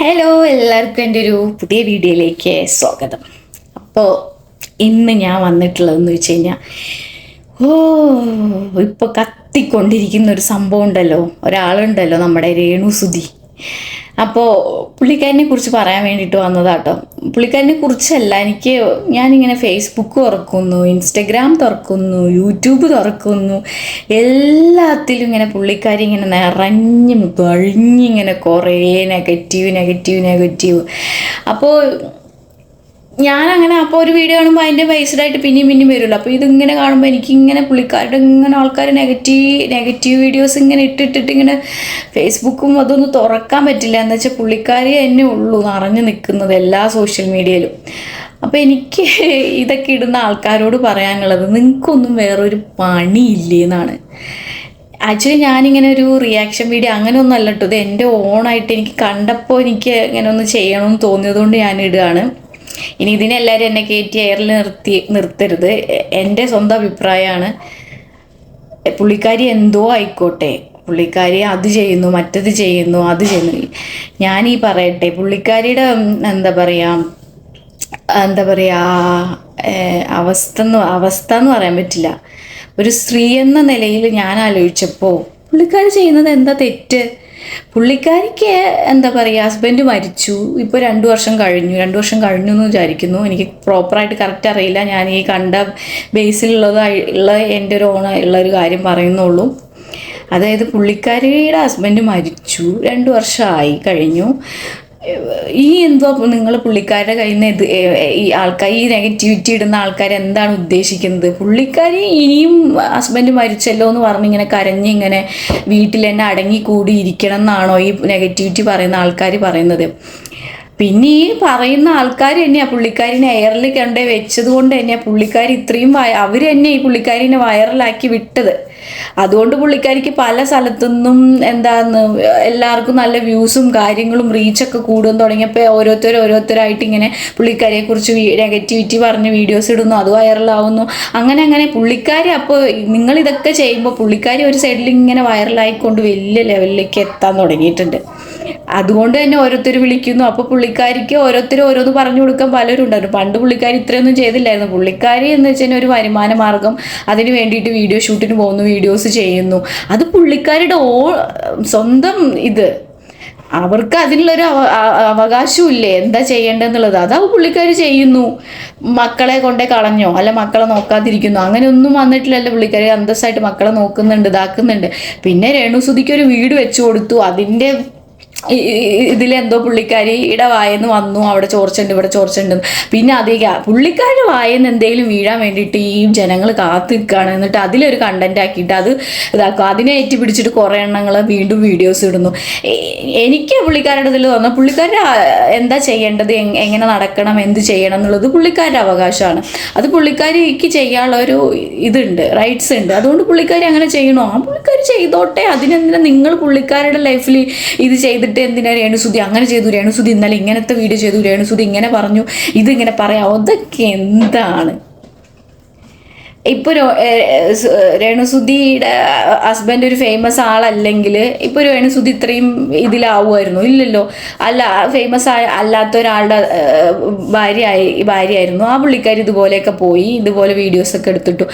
Hello എല്ലാവർക്കും എന്റെ ഒരു പുതിയ വീഡിയോയിലേക്ക് സ്വാഗതം. അപ്പോൾ ഇന്ന് ഞാൻ വന്നിട്ടുള്ളതെന്ന് വെച്ച് കഴിഞ്ഞാൽ ഓ ഇപ്പോൾ കത്തിക്കൊണ്ടിരിക്കുന്ന ഒരു സംഭവം ഉണ്ടല്ലോ. ഒരാളുണ്ടല്ലോ നമ്മുടെ രേണുസുതി അപ്പോൾ പുള്ളിക്കാരനെ കുറിച്ച് പറയാൻ വേണ്ടിയിട്ട് വന്നതാട്ടോ. പുള്ളിക്കാരനെ കുറിച്ചല്ല എനിക്ക് ഞാനിങ്ങനെ ഫേസ്ബുക്ക് തുറക്കുന്നു ഇൻസ്റ്റഗ്രാം തുറക്കുന്നു യൂട്യൂബ് തുറക്കുന്നു എല്ലാത്തിലും ഇങ്ങനെ പുള്ളിക്കാരി ഇങ്ങനെ നിറഞ്ഞ് കഴിഞ്ഞിങ്ങനെ കുറേ നെഗറ്റീവ് നെഗറ്റീവ് നെഗറ്റീവ് അപ്പോൾ ഞാനങ്ങനെ അപ്പോൾ ഒരു വീഡിയോ കാണുമ്പോൾ അതിന്റെ ബേസ്ഡ് ആയിട്ട് പിന്നെയും പിന്നെയും വരുമല്ലോ അപ്പോൾ ഇതിങ്ങനെ കാണുമ്പോൾ എനിക്കിങ്ങനെ പുള്ളിക്കാരുടെ ഇങ്ങനെ ആൾക്കാർ നെഗറ്റീവ് നെഗറ്റീവ് വീഡിയോസ് ഇങ്ങനെ ഇട്ടിട്ടിട്ട് ഇങ്ങനെ ഫേസ്ബുക്കും അതൊന്നും തുറക്കാൻ പറ്റില്ല. എന്ന് വെച്ചാൽ പുള്ളിക്കാരി തന്നെ ഉള്ളൂ നിറഞ്ഞു നിൽക്കുന്നത് എല്ലാ സോഷ്യൽ മീഡിയയിലും അപ്പോൾ എനിക്ക് ഇതൊക്കെ ഇടുന്ന ആൾക്കാരോട് പറയാനുള്ളത് നിങ്ങൾക്കൊന്നും വേറൊരു പണിയില്ലേ എന്നാണ് ആക്ച്വലി ഞാനിങ്ങനെ ഒരു റിയാക്ഷൻ വീഡിയോ അങ്ങനെയൊന്നും അല്ല കേട്ടോ ഇത് എന്റെ ഓണായിട്ട് എനിക്ക് കണ്ടപ്പോൾ എനിക്ക് ഇങ്ങനെ ഒന്ന് ചെയ്യണമെന്ന് തോന്നിയതുകൊണ്ട് ഞാൻ ഇടുകയാണ്. ഇനി ഇതിനെല്ലാവരും എന്നെ കയറ്റി എയറിൽ നിർത്തി നിർത്തരുത്. എന്റെ സ്വന്തം അഭിപ്രായമാണ്. പുള്ളിക്കാരി എന്തോ ആയിക്കോട്ടെ. പുള്ളിക്കാരി അത് ചെയ്യുന്നു മറ്റത് ചെയ്യുന്നു അത് ചെയ്യുന്നു. ഞാൻ ഈ പറയട്ടെ പുള്ളിക്കാരിയുടെ എന്താ പറയുക എന്താ പറയുക അവസ്ഥ എന്ന് അവസ്ഥ എന്ന് പറയാൻ പറ്റില്ല. ഒരു സ്ത്രീ എന്ന നിലയിൽ ഞാൻ ആലോചിച്ചപ്പോൾ പുള്ളിക്കാരി ചെയ്യുന്നത് എന്താ തെറ്റ്? പുള്ളിക്കാരിക്ക് എന്താ പറയുക ഹസ്ബൻഡ് മരിച്ചു. ഇപ്പോൾ രണ്ട് വർഷം കഴിഞ്ഞു. രണ്ട് വർഷം കഴിഞ്ഞു എന്ന് വിചാരിക്കുന്നു. എനിക്ക് പ്രോപ്പറായിട്ട് കറക്റ്റ് അറിയില്ല. ഞാൻ ഈ കണ്ട ബേസിലുള്ളതായി ഉള്ള എന്റെ ഒരു ഓണ ഉള്ള ഒരു കാര്യം പറയുന്നുള്ളൂ. അതായത് പുള്ളിക്കാരിയുടെ ഹസ്ബൻഡ് മരിച്ചു. രണ്ട് വർഷമായി കഴിഞ്ഞു. ഈ എന്തോ നിങ്ങൾ പുള്ളിക്കാരുടെ കയ്യിൽ നിന്ന് ഈ ആൾക്കാർ ഈ നെഗറ്റിവിറ്റി ഇടുന്ന ആൾക്കാർ എന്താണ് ഉദ്ദേശിക്കുന്നത്? പുള്ളിക്കാരി ഇനിയും ഹസ്ബൻഡ് മരിച്ചല്ലോ എന്ന് പറഞ്ഞ് ഇങ്ങനെ കരഞ്ഞ് ഇങ്ങനെ വീട്ടിൽ തന്നെ അടങ്ങി കൂടി ഇരിക്കണം എന്നാണോ ഈ നെഗറ്റിവിറ്റി പറയുന്ന ആൾക്കാർ പറയുന്നത്. പിന്നെ ഈ പറയുന്ന ആൾക്കാർ തന്നെയാണ് പുള്ളിക്കാരിനെ എയറിൽ കണ്ടേ വെച്ചത് കൊണ്ട് തന്നെയാണ് പുള്ളിക്കാരി ഇത്രയും അവർ തന്നെ ഈ പുള്ളിക്കാരിനെ വൈറലാക്കി വിട്ടത്. അതുകൊണ്ട് പുള്ളിക്കാരിക്ക് പല സ്ഥലത്തുനിന്നും എന്താന്ന് എല്ലാവർക്കും നല്ല വ്യൂസും കാര്യങ്ങളും റീച്ചൊക്കെ കൂടും. തുടങ്ങിയപ്പോൾ ഓരോരുത്തർ ഓരോരുത്തരായിട്ട് ഇങ്ങനെ പുള്ളിക്കാരിയെ കുറിച്ച് നെഗറ്റിവിറ്റി പറഞ്ഞ് വീഡിയോസ് ഇടുന്നു. അത് വൈറലാവുന്നു അങ്ങനെ അങ്ങനെ പുള്ളിക്കാരി അപ്പോൾ നിങ്ങൾ ഇതൊക്കെ ചെയ്യുമ്പോൾ പുള്ളിക്കാരി ഒരു സൈഡിൽ ഇങ്ങനെ വൈറലായിക്കൊണ്ട് വലിയ ലെവലിലേക്ക് എത്താൻ തുടങ്ങിയിട്ടുണ്ട്. അതുകൊണ്ട് തന്നെ ഓരോരുത്തർ വിളിക്കുന്നു. അപ്പോൾ പുള്ളിക്കാരിക്ക് ഓരോരുത്തർ ഓരോന്ന് പറഞ്ഞു കൊടുക്കാൻ പലരും ഉണ്ടായിരുന്നു പണ്ട് പുള്ളിക്കാരി ഇത്രയൊന്നും ചെയ്തില്ലായിരുന്നു. പുള്ളിക്കാരി എന്ന് വെച്ചാൽ ഒരു വരുമാന മാർഗം അതിന് വേണ്ടിയിട്ട് വീഡിയോ ഷൂട്ടിന് പോകുന്നു വീഡിയോസ് ചെയ്യുന്നു. അത് പുള്ളിക്കാരുടെ ഓ സ്വന്തം ഇത്. അവർക്ക് അതിനുള്ളൊരു അവ- അ- അവകാശവും ഇല്ലേ എന്താ ചെയ്യേണ്ടതെന്നുള്ളത്? അതാ പുള്ളിക്കാർ ചെയ്യുന്നു. മക്കളെ കൊണ്ടേ കളഞ്ഞോ? അല്ല മക്കളെ നോക്കാതിരിക്കുന്നു? അങ്ങനെയൊന്നും വന്നിട്ടില്ലല്ലോ പുള്ളിക്കാർ അന്തസ്സായിട്ട് മക്കളെ നോക്കുന്നുണ്ട് ഇതാക്കുന്നുണ്ട്. പിന്നെ രേണുസുതിക്ക് ഒരു വീട് വെച്ചു കൊടുത്തു. അതിന്റെ ഇതിലെന്തോ പുള്ളിക്കാരിയുടെ വായെന്ന് വന്നു അവിടെ ചോർച്ചുണ്ട് ഇവിടെ ചോർച്ചുണ്ട് പിന്നെ അതേ പുള്ളിക്കാരുടെ വായെന്ന് എന്തെങ്കിലും വീഴാൻ വേണ്ടിയിട്ട് ഈ ജനങ്ങൾ കാത്തു നിൽക്കുകയാണ് എന്നിട്ട് അതിലൊരു കണ്ടന്റ് ആക്കിയിട്ട് അത് ഇതാക്കും. അതിനെ ഏറ്റി പിടിച്ചിട്ട് കുറേ എണ്ണങ്ങൾ വീണ്ടും വീഡിയോസ് ഇടുന്നു. എനിക്ക് പുള്ളിക്കാരുടെ ഇതിൽ തോന്നുന്നു പുള്ളിക്കാരുടെ എന്താ ചെയ്യേണ്ടത്? എങ്ങനെ നടക്കണം? എന്ത് ചെയ്യണം എന്നുള്ളത് പുള്ളിക്കാരുടെ അവകാശമാണ്. അത് പുള്ളിക്കാരിക്ക് ചെയ്യാനുള്ള ഒരു ഇതുണ്ട് റൈറ്റ്സ് ഉണ്ട്. അതുകൊണ്ട് പുള്ളിക്കാരി അങ്ങനെ ചെയ്യണോ? ആ പുള്ളിക്കാരി ചെയ്തോട്ടെ. അതിനെന്തിനാ നിങ്ങൾ പുള്ളിക്കാരുടെ ലൈഫിൽ ഇത് ചെയ്തിട്ട് എന്തിനാ രേണുസുതി? അങ്ങനെ ചെയ്തു. രേണുസുതി ഇന്നലെ ഇങ്ങനത്തെ വീഡിയോ ചെയ്തു. രേണുസുതി ഇങ്ങനെ പറഞ്ഞു. ഇതിങ്ങനെ പറയാം. അതൊക്കെ എന്താണ്? ഇപ്പോൾ രേണുസുധിയുടെ ഹസ്ബൻഡ് ഒരു ഫേമസ് ആളല്ലെങ്കിൽ ഇപ്പോൾ രേണുസുധി ഇത്രയും ഇതിലാവുമായിരുന്നു. ഇല്ലല്ലോ. അല്ല ഫേമസ് ആയ അല്ലാത്ത ഒരാളുടെ ഭാര്യയായി ഭാര്യയായിരുന്നു. ആ പുള്ളിക്കാർ ഇതുപോലെയൊക്കെ പോയി ഇതുപോലെ വീഡിയോസ് ഒക്കെ എടുത്തിട്ടു.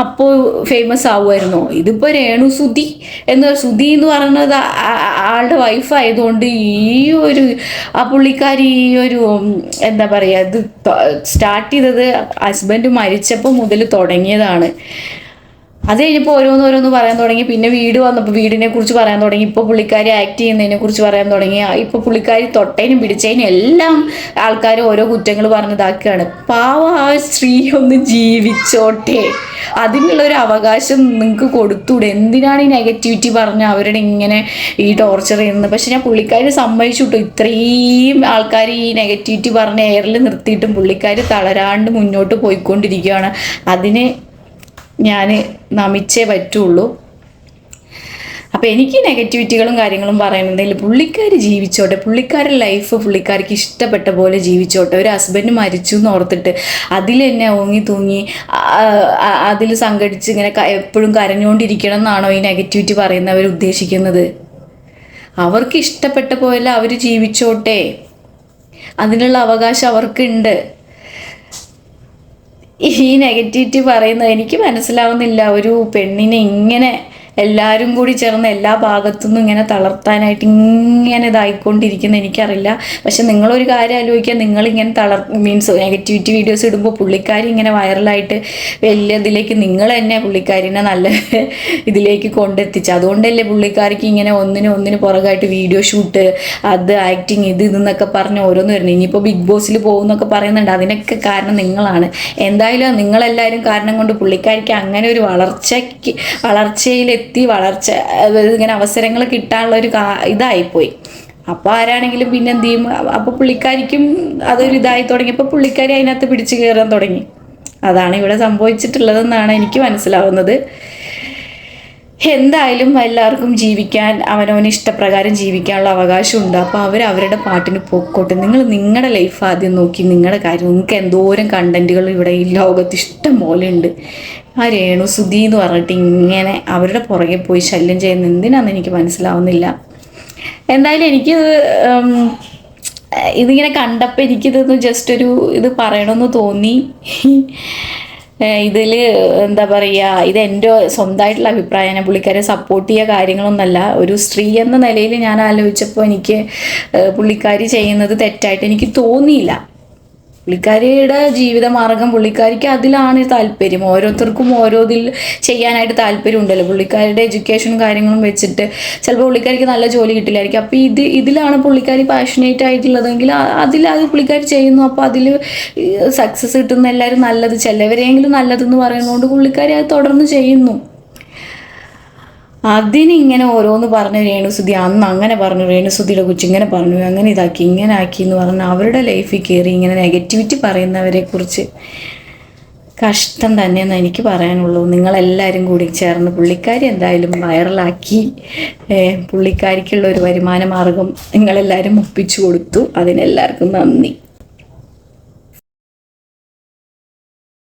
അപ്പോ അപ്പോൾ ഫേമസ് ഇതിപ്പോ ഇതിപ്പോൾ രേണുസുധി എന്ന സുധി എന്ന് പറയുന്നത് ആളുടെ വൈഫ് ആയതുകൊണ്ട് ഈ ഒരു ആ പുള്ളിക്കാരി ഈ ഒരു എന്താ പറയുക ഇത് സ്റ്റാർട്ട് ചെയ്തത് ഹസ്ബൻഡ് മരിച്ചപ്പോൾ മുതൽ തുടങ്ങിയതാണ്. അത് കഴിഞ്ഞപ്പോൾ ഓരോന്ന് ഓരോന്ന് പറയാൻ തുടങ്ങി. പിന്നെ വീട് വന്നപ്പോൾ വീടിനെ കുറിച്ച് പറയാൻ തുടങ്ങി. ഇപ്പോൾ പുള്ളിക്കാരി ആക്ട് ചെയ്യുന്നതിനെ കുറിച്ച് പറയാൻ തുടങ്ങി. ഇപ്പോൾ പുള്ളിക്കാരി തൊട്ടേനും പിടിച്ചതിനും എല്ലാം ആൾക്കാർ ഓരോ കുറ്റങ്ങൾ പറഞ്ഞതാക്കുകയാണ് പാവ ആ സ്ത്രീ ഒന്ന് ജീവിച്ചോട്ടെ. അതിനുള്ളൊരു അവകാശം നിങ്ങൾക്ക് കൊടുത്തൂടെ. എന്തിനാണ് ഈ നെഗറ്റിവിറ്റി പറഞ്ഞ് അവരുടെ ഇങ്ങനെ ഈ ടോർച്ചർ ചെയ്യുന്നത്? പക്ഷെ ഞാൻ പുള്ളിക്കാരി സമ്മതിച്ചു കിട്ടും ഇത്രയും ആൾക്കാർ ഈ നെഗറ്റിവിറ്റി പറഞ്ഞ് എയറിൽ നിർത്തിയിട്ടും പുള്ളിക്കാർ തളരാണ്ട് മുന്നോട്ട് പോയിക്കൊണ്ടിരിക്കുകയാണ്. അതിന് ഞാൻ നമിച്ചേ പറ്റുള്ളൂ. അപ്പോൾ എനിക്ക് നെഗറ്റിവിറ്റികളും കാര്യങ്ങളും പറയണമെന്നില്ല പുള്ളിക്കാർ ജീവിച്ചോട്ടെ പുള്ളിക്കാരുടെ ലൈഫ് പുള്ളിക്കാർക്ക് ഇഷ്ടപ്പെട്ട പോലെ ജീവിച്ചോട്ടെ. ഒരു ഹസ്ബൻഡ് മരിച്ചു എന്ന് ഓർത്തിട്ട് അതിൽ തന്നെ ഓങ്ങി തൂങ്ങി അതിൽ സംഘടിച്ച് ഇങ്ങനെ എപ്പോഴും കരഞ്ഞുകൊണ്ടിരിക്കണം എന്നാണോ ഈ നെഗറ്റിവിറ്റി പറയുന്നവർ ഉദ്ദേശിക്കുന്നത്? അവർക്ക് ഇഷ്ടപ്പെട്ട പോലെ അവർ ജീവിച്ചോട്ടെ. അതിനുള്ള അവകാശം അവർക്കുണ്ട്. ഈ നെഗറ്റിവിറ്റി പറയുന്നത് എനിക്ക് മനസ്സിലാവുന്നില്ല. ഒരു പെണ്ണിനെ ഇങ്ങനെ എല്ലാവരും കൂടി ചേർന്ന് എല്ലാ ഭാഗത്തുനിന്നും ഇങ്ങനെ തളർത്താനായിട്ട് ഇങ്ങനെ ഇതായിക്കൊണ്ടിരിക്കുന്ന എനിക്കറിയില്ല. പക്ഷെ നിങ്ങളൊരു കാര്യം ആലോചിക്കുക. നിങ്ങളിങ്ങനെ തളർ മീൻസ് നെഗറ്റിവിറ്റി വീഡിയോസ് ഇടുമ്പോൾ പുള്ളിക്കാരി ഇങ്ങനെ വൈറലായിട്ട് വലിയ ഇതിലേക്ക് നിങ്ങൾ തന്നെ പുള്ളിക്കാരിനെ നല്ല ഇതിലേക്ക് കൊണ്ടെത്തിച്ച്. അതുകൊണ്ടല്ലേ പുള്ളിക്കാരിക്ക് ഇങ്ങനെ ഒന്നിന് ഒന്നിന് പുറകായിട്ട് വീഡിയോ ഷൂട്ട് അത് ആക്ടിങ് ഇത് ഇതെന്നൊക്കെ പറഞ്ഞ് ഓരോന്ന് വരുന്നത്. ഇനിയിപ്പോൾ ബിഗ് ബോസിൽ പോകുന്നൊക്കെ പറയുന്നുണ്ട്. അതിനൊക്കെ കാരണം നിങ്ങളാണ്. എന്തായാലും നിങ്ങളെല്ലാവരും കാരണം കൊണ്ട് പുള്ളിക്കാരിക്ക് അങ്ങനെ ഒരു വളർച്ചയ്ക്ക് വളർച്ചയിലെത്തി വളർച്ച ഇങ്ങനെ അവസരങ്ങൾ കിട്ടാനുള്ള ഒരു ഇതായിപ്പോയി. അപ്പോൾ ആരാണെങ്കിലും പിന്നെ എന്ത് ചെയ്യും? അപ്പോൾ പുള്ളിക്കാരിക്കും അതൊരു ഇതായി തുടങ്ങിയപ്പോൾ പുള്ളിക്കാരി അതിനകത്ത് പിടിച്ചു കയറാൻ തുടങ്ങി. അതാണ് ഇവിടെ സംഭവിച്ചിട്ടുള്ളതെന്നാണ് എനിക്ക് മനസ്സിലാവുന്നത്. എന്തായാലും എല്ലാവർക്കും ജീവിക്കാൻ അവനവന് ഇഷ്ടപ്രകാരം ജീവിക്കാനുള്ള അവകാശമുണ്ട്. അപ്പോൾ അവർ അവരുടെ പാട്ടിന് പോക്കോട്ടെ. നിങ്ങൾ നിങ്ങളുടെ ലൈഫ് ആദ്യം നോക്കി നിങ്ങളുടെ കാര്യം. നിങ്ങൾക്ക് എന്തോരം കണ്ടന്റുകൾ ഇവിടെ ഈ ലോകത്ത് ഇഷ്ടം പോലെ ഉണ്ട്. ആ രേണു സുധി എന്ന് പറഞ്ഞിട്ട് ഇങ്ങനെ അവരുടെ പുറകെ പോയി ശല്യം ചെയ്യുന്ന എന്തിനാണെന്ന് എനിക്ക് മനസ്സിലാവുന്നില്ല. എന്തായാലും എനിക്ക് ഇതിങ്ങനെ കണ്ടപ്പോൾ എനിക്കിതൊന്ന് ജസ്റ്റ് ഒരു ഇത് പറയണമെന്ന് തോന്നി. ഇതിൽ എന്താ പറയുക ഇത് എന്റെ സ്വന്തമായിട്ടുള്ള അഭിപ്രായമാണ് പുള്ളിക്കാരെ സപ്പോർട്ട് ചെയ്യുക കാര്യങ്ങളൊന്നല്ല. ഒരു സ്ത്രീ എന്ന നിലയിൽ ഞാൻ ആലോചിച്ചപ്പോൾ എനിക്ക് പുള്ളിക്കാരി ചെയ്യുന്നത് തെറ്റായിട്ട് എനിക്ക് തോന്നിയില്ല. പുള്ളിക്കാരിയുടെ ജീവിതമാർഗം പുള്ളിക്കാരിക്ക് അതിലാണ് താല്പര്യം. ഓരോരുത്തർക്കും ഓരോ ഇതിൽ ചെയ്യാനായിട്ട് താല്പര്യം ഉണ്ടല്ലോ പുള്ളിക്കാരുടെ എഡ്യൂക്കേഷനും കാര്യങ്ങളും വെച്ചിട്ട് ചിലപ്പോൾ പുള്ളിക്കാരിക്ക് നല്ല ജോലി കിട്ടില്ലായിരിക്കും. അപ്പോൾ ഇത് ഇതിലാണ് പുള്ളിക്കാരി പാഷനേറ്റ് ആയിട്ടുള്ളതെങ്കിൽ അതിൽ അത് പുള്ളിക്കാരി ചെയ്യുന്നു. അപ്പോൾ അതിൽ സക്സസ് കിട്ടുന്ന എല്ലാവരും നല്ലത് ചിലവരെങ്കിലും നല്ലതെന്ന് പറയുന്നതുകൊണ്ട് പുള്ളിക്കാരി അത് തുടർന്ന് ചെയ്യുന്നു. അതിനിങ്ങനെ ഓരോന്ന് പറഞ്ഞു രേണുസുതി അന്ന് അങ്ങനെ പറഞ്ഞു രേണുസുതിയുടെ കൊച്ചു ഇങ്ങനെ പറഞ്ഞു അങ്ങനെ ഇതാക്കി ഇങ്ങനെ ആക്കി എന്ന് പറഞ്ഞ് അവരുടെ ലൈഫിൽ കയറി ഇങ്ങനെ നെഗറ്റിവിറ്റി പറയുന്നവരെ കുറിച്ച് കഷ്ടം തന്നെയെന്ന് എനിക്ക് പറയാനുള്ളൂ. നിങ്ങളെല്ലാവരും കൂടി ചേർന്ന് പുള്ളിക്കാരി എന്തായാലും വൈറലാക്കി പുള്ളിക്കാരിക്കുള്ള ഒരു വരുമാന മാർഗം നിങ്ങളെല്ലാവരും ഒപ്പിച്ചു കൊടുത്തു. അതിനെല്ലാവർക്കും നന്ദി.